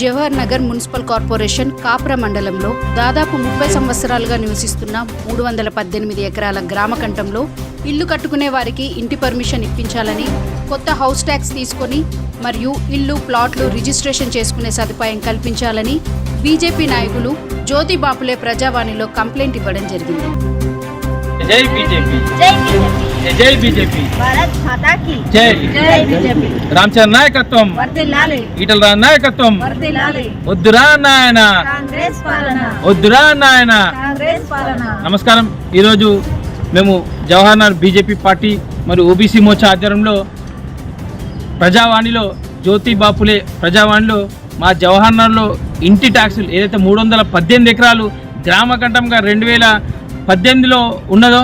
Jawahar Nagar municipal corporation Kapra మండలంలో దాదాపు ముప్పై సంవత్సరాలుగా నివసిస్తున్న మూడు వందల పద్దెనిమిది ఎకరాల గ్రామ కంఠంలో ఇల్లు కట్టుకునే వారికి ఇంటి పర్మిషన్ ఇప్పించాలని కొత్త హౌస్ ట్యాక్స్ తీసుకొని మరియు ఇల్లు ప్లాట్లు రిజిస్ట్రేషన్ చేసుకునే సదుపాయం కల్పించాలని బీజేపీ నాయకులు జ్యోతి బాపులే ప్రజావాణిలో కంప్లైంట్ ఇవ్వడం జరిగింది. జై బీజేపీ. జై బీజేపీ. రామచంద్ర నాయకత్వం. ఈటల రాజు నాయకత్వం. వద్దురా నాయన. వద్దురా నాయన. నమస్కారం. ఈరోజు మేము జవహర్లాల్ బీజేపీ పార్టీ మరియు ఓబీసీ మోర్చా ఆధ్వర్యంలో ప్రజావాణిలో జ్యోతి బాపులే ప్రజావాణిలో మా జవహర్లాల్లో ఇంటి ట్యాక్సులు ఏదైతే మూడు వందల పద్దెనిమిది ఎకరాలు గ్రామ కంఠంగా రెండు వేల పద్దెనిమిదిలో ఉన్నదో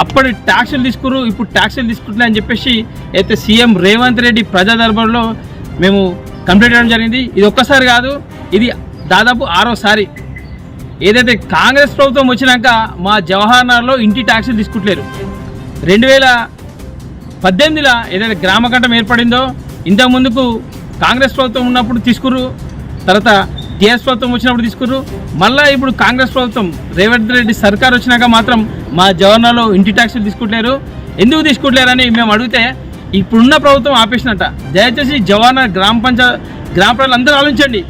అప్పటి ట్యాక్సులు తీసుకురు ఇప్పుడు ట్యాక్సులు తీసుకుంటున్నా అని చెప్పేసి అయితే సీఎం రేవంత్ రెడ్డి ప్రజా దర్బార్లో మేము కంప్లీట్ చేయడం జరిగింది. ఇది ఒక్కసారి కాదు ఇది దాదాపు ఆరోసారి. ఏదైతే కాంగ్రెస్ ప్రభుత్వం వచ్చినాక మా జవహర్లాల్లో ఇంటి ట్యాక్సులు తీసుకుంటలేరు. రెండు వేల పద్దెనిమిదిలో ఏదైతే గ్రామకంఠం ఏర్పడిందో ఇంతకుముందుకు కాంగ్రెస్ ప్రభుత్వం ఉన్నప్పుడు తీసుకురు తర్వాత టీఆర్ఎస్ ప్రభుత్వం వచ్చినప్పుడు తీసుకున్నారు మళ్ళీ ఇప్పుడు కాంగ్రెస్ ప్రభుత్వం రేవంత్ రెడ్డి సర్కార్ వచ్చినాక మాత్రం మా జవహర్లాల్లో ఇంటి ట్యాక్సులు తీసుకుంటలేరు. ఎందుకు తీసుకుంటలేరని మేము అడిగితే ఇప్పుడున్న ప్రభుత్వం ఆపేసినట్ట దయచేసి జవర్నర్ గ్రామ పంచాయత్ గ్రామ ప్రజలు అందరూ ఆలోచించండి.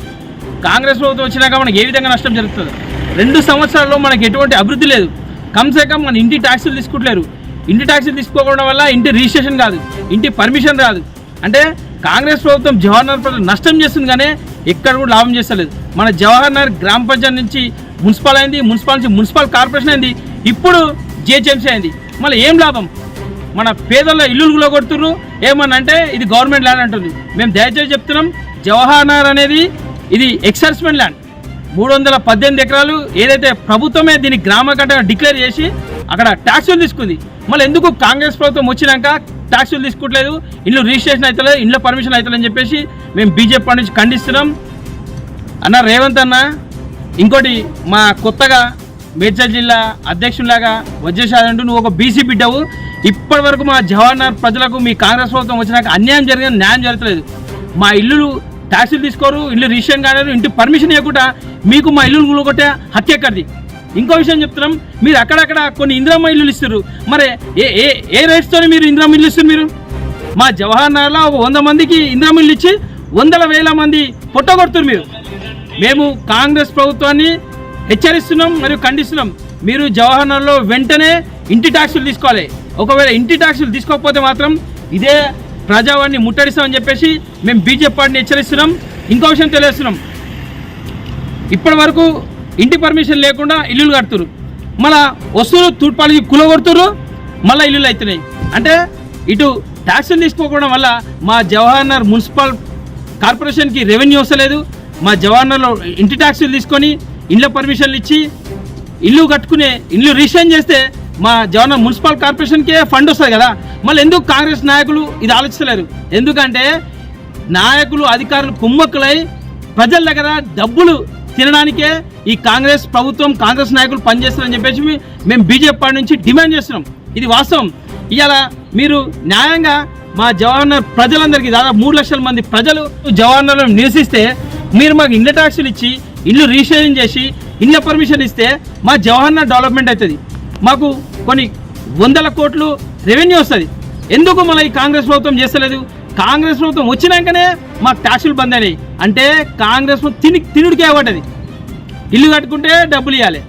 కాంగ్రెస్ ప్రభుత్వం వచ్చినాక మనకి ఏ విధంగా నష్టం జరుగుతుంది. రెండు సంవత్సరాల్లో మనకి ఎటువంటి అభివృద్ధి లేదు. కమ్సే కమ్ మన ఇంటి ట్యాక్సులు తీసుకుంటలేరు. ఇంటి ట్యాక్సులు తీసుకోకపోవడం వల్ల ఇంటి రిజిస్ట్రేషన్ కాదు. ఇంటి పర్మిషన్ రాదు. అంటే కాంగ్రెస్ ప్రభుత్వం జవహర్లాల్ ప్రజలు నష్టం చేస్తుంది కానీ ఎక్కడ కూడా లాభం చేస్తలేదు. మన జవహర్లాల్ గ్రామ పంచాయతీ నుంచి మున్సిపల్ అయింది మున్సిపల్ నుంచి మున్సిపల్ కార్పొరేషన్ అయింది ఇప్పుడు జిహెచ్ఎంసీ అయింది. మళ్ళీ ఏం లాభం? మన పేదల ఇల్లులు కొడుతుర్రు. ఏమని అంటే ఇది గవర్నమెంట్ ల్యాండ్ అంటుంది. మేము దయచేసి చెప్తున్నాం జవహర్ నగర్ అనేది ఇది ఎక్సర్స్మెంట్ ల్యాండ్. మూడు వందల పద్దెనిమిది ఎకరాలు ఏదైతే ప్రభుత్వమే దీన్ని గ్రామ కట్టగా డిక్లేర్ చేసి అక్కడ ట్యాక్సులు తీసుకుంది. మళ్ళీ ఎందుకు కాంగ్రెస్ ప్రభుత్వం వచ్చినాక ట్యాక్సులు తీసుకోవట్లేదు ఇల్లు రిజిస్ట్రేషన్ అవుతలేదు ఇంట్లో పర్మిషన్ అవుతలేదని చెప్పేసి మేము బీజేపీ పార్టీ నుంచి ఖండిస్తున్నాం. అన్న రేవంత్ అన్న ఇంకోటి మా కొత్తగా మేడ్చల్ జిల్లా అధ్యక్షులాగా వచ్చేసాడంటూ నువ్వు ఒక బీసీ బిడ్డవు. ఇప్పటి వరకు మా జవహర్లాల్ ప్రజలకు మీ కాంగ్రెస్ ప్రభుత్వం వచ్చినాక అన్యాయం జరిగిన న్యాయం జరగలేదు మా ఇల్లులు ట్యాక్సులు తీసుకోరు ఇల్లు రిజిస్ట్రేషన్ కాలేదు ఇంటి పర్మిషన్ ఇవ్వకుండా మీకు మా ఇల్లు కొట్టే హత్య ఎక్కడిది ఇంకో విషయం చెప్తున్నాం. మీరు అక్కడక్కడ కొన్ని ఇందిరామ ఇల్లులు ఇస్తారు మరి ఏ ఏ ఏ రేట్స్తో మీరు ఇందిరామ ఇల్లు ఇస్తారు మీరు? మా జవహర్లాల్లో ఒక వంద మందికి ఇందిరామ ఇల్లు ఇచ్చి వందల వేల మంది పొట్టగొడుతున్నారు మీరు. మేము కాంగ్రెస్ ప్రభుత్వాన్ని హెచ్చరిస్తున్నాం మరియు ఖండిస్తున్నాం. మీరు జవహర్లాల్లో వెంటనే ఇంటి ట్యాక్సులు తీసుకోవాలి. ఒకవేళ ఇంటి ట్యాక్సులు తీసుకోకపోతే మాత్రం ఇదే ప్రజావాణ్ణి ముట్టడిస్తామని చెప్పేసి మేము బీజేపీ పార్టీని హెచ్చరిస్తున్నాం. ఇంకో విషయం తెలియజేస్తున్నాం. ఇప్పటి వరకు ఇంటి పర్మిషన్ లేకుండా ఇల్లులు కడుతురు మళ్ళా వస్తువులు తూర్పాలకి కులగొడుతురు మళ్ళీ ఇల్లులు అవుతున్నాయి అంటే ఇటు ట్యాక్సులు తీసుకోకపోవడం వల్ల మా జవహర్నగర్ మున్సిపల్ కార్పొరేషన్కి రెవెన్యూ వస్తలేదు. మా జవహర్నగర్లో ఇంటి ట్యాక్సులు తీసుకొని ఇండ్ల పర్మిషన్లు ఇచ్చి ఇల్లు కట్టుకునే ఇల్లు రిజిస్ట్రేషన్ చేస్తే మా జవహర్లాల్ మున్సిపల్ కార్పొరేషన్కే ఫండ్ వస్తుంది కదా. మళ్ళీ ఎందుకు కాంగ్రెస్ నాయకులు ఇది ఆలోచిస్తలేరు ఎందుకంటే నాయకులు అధికారులు కుమ్మక్కులై ప్రజల దగ్గర డబ్బులు తినడానికే ఈ కాంగ్రెస్ ప్రభుత్వం కాంగ్రెస్ నాయకులు పనిచేస్తారని చెప్పేసి మేము బీజేపీ పార్టీ నుంచి డిమాండ్ చేస్తున్నాం. ఇది వాస్తవం. ఇవాళ మీరు న్యాయంగా మా జవహర్లాల్ ప్రజలందరికీ దాదాపు మూడు లక్షల మంది ప్రజలు జవహర్లాల్లో నివసిస్తే మీరు మాకు ఇండ్ల ట్యాక్సులు ఇచ్చి ఇల్లు రిజిస్ట్రేషన్ చేసి ఇళ్ళ పర్మిషన్ ఇస్తే మా జవహర్లాల్ డెవలప్మెంట్ అవుతుంది. మాకు కొన్ని వందల కోట్లు రెవెన్యూ వస్తుంది. ఎందుకు మళ్ళీ ఈ కాంగ్రెస్ ప్రభుత్వం చేస్తలేదు? కాంగ్రెస్ ప్రభుత్వం వచ్చినాకనే మాకు ట్యాక్సులు బంద్ అయినాయి. అంటే కాంగ్రెస్ తిని తినుడికే పడ్డది. ఇల్లు కట్టుకుంటే డబ్బులు ఇవ్వాలి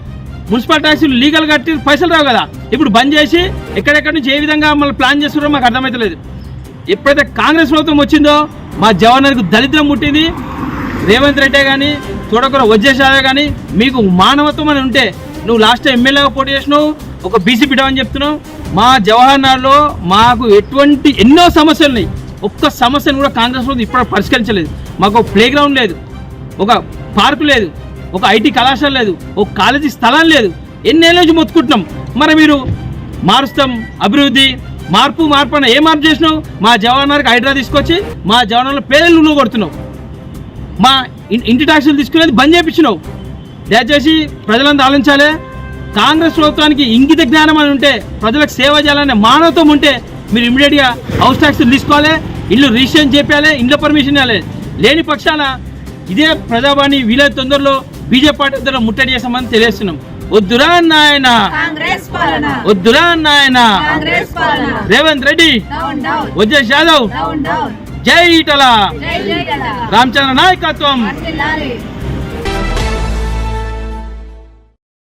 మున్సిపల్ ట్యాక్సీలు లీగల్ కట్టి పైసలు రావు కదా. ఇప్పుడు బంద్ చేసి ఎక్కడెక్కడి నుంచి ఏ విధంగా మళ్ళీ ప్లాన్ చేస్తున్నారో మాకు అర్థమవుతలేదు ఎప్పుడైతే కాంగ్రెస్ ప్రభుత్వం వచ్చిందో మా జవహర్కు దరిద్రం పుట్టింది. రేవంత్ రెడ్డి కానీ చూడకూర వజ్రేషాదే కానీ మీకు మానవత్వం అని ఉంటే నువ్వు లాస్ట్ టైం ఎమ్మెల్యేగా పోటీ చేసినావు. ఒక బీసీ బిడ్డ చెప్తున్నావు. మా జవహర్లాల్లో మాకు ఎటువంటి ఎన్నో సమస్యలు ఉన్నాయి. ఒక్క సమస్యను కూడా కాంగ్రెస్ ప్రభుత్వం ఇప్పుడు పరిష్కరించలేదు. మాకు ప్లే గ్రౌండ్ లేదు ఒక పార్కు లేదు ఒక ఐటీ కళాశాల లేదు ఒక కాలేజీ స్థలం లేదు. ఎన్నేళ్ళ నుంచి మొత్తుకుంటున్నాం. మరి మీరు మారుస్తాం అభివృద్ధి మార్పు మార్పు అన్న ఏ మార్పు చేసినావు మా జవానార్కి హైడ్రా తీసుకొచ్చి మా జవానార్లో పేదలు నువ్వు కొడుతున్నావు. మా ఇంటి ట్యాక్సులు తీసుకునేది బంద్ చేయించినావు దయచేసి ప్రజలంతా ఆలోచించాలి. కాంగ్రెస్ ప్రభుత్వానికి ఇంగిత జ్ఞానం అని ఉంటే ప్రజలకు సేవ చేయాలనే మానవత్వం ఉంటే మీరు ఇమీడియట్గా హౌస్ ట్యాక్సులు తీసుకోవాలి ఇల్లు రిజిస్ట్రేషన్ చేయాలి ఇంట్లో పర్మిషన్ ఇవ్వాలి. లేని పక్షాన ఇదే ప్రజావాణి వీలైన తొందరలో బీజేపీ పార్టీ ద్వారా ముట్టడి చేస్తామని తెలియజేస్తున్నాం. వద్దురా నాయన. వద్దురా నాయన. రేవంత్ రెడ్డి. వజేష్ యాదవ్. జై గల రామచంద్ర నాయకత్వం.